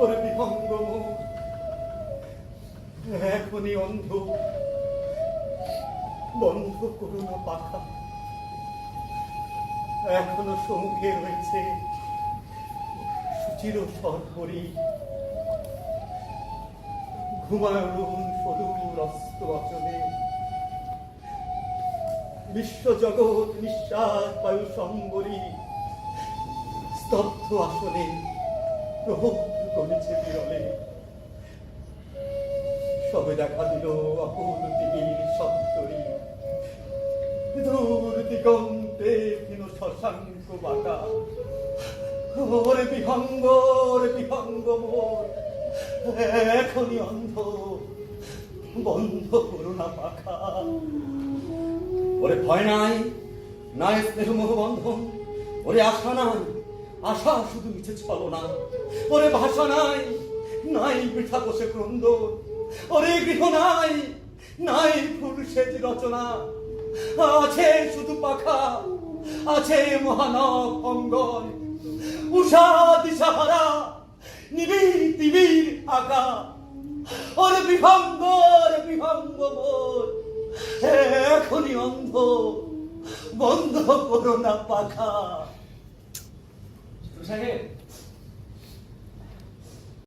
ওরে বিভঙ্গ এখনই অন্ধ। বন্ধ করো পাখা। এখনও সম্মুখে রয়েছে সুচির সরপরি ঘুমায়ুন সদূর অস্ত বচনে। বিশ্বজগৎ নিঃশ্বাস বায়ু সম্বরী স্তব্ধ আসনে প্রহর করেছে বিরলে। সবে দেখা দিল অকুল দিবির সপ্তরী। দূর দিগন্তে দিন শশাঙ্ক বাটা ওরে বিহঙ্গ ওরে বিহঙ্গ মোর। এখনই অন্ধ, বন্ধ করো না পাখা। ওরে ভয় নাই নাই স্নেহ মোহ বন্ধন, ওরে আশা নাই। আশা শুধু মিছে ছলো না। ওরে ভাষা নাই নাই বৃথা বসে ক্রন্দ। ওরে গৃহ নাই নাই ফুল সেচ রচনা। আছে শুধু পাখা, আছে মহানব অঙ্গন। উষা, দিশাহারা, নিবিড় তিবির আকা। ওরে বিভঙ্গ ওরে বিভঙ্গ মোর। এখনই অন্ধ, বন্ধ করো না পাখা। 부산은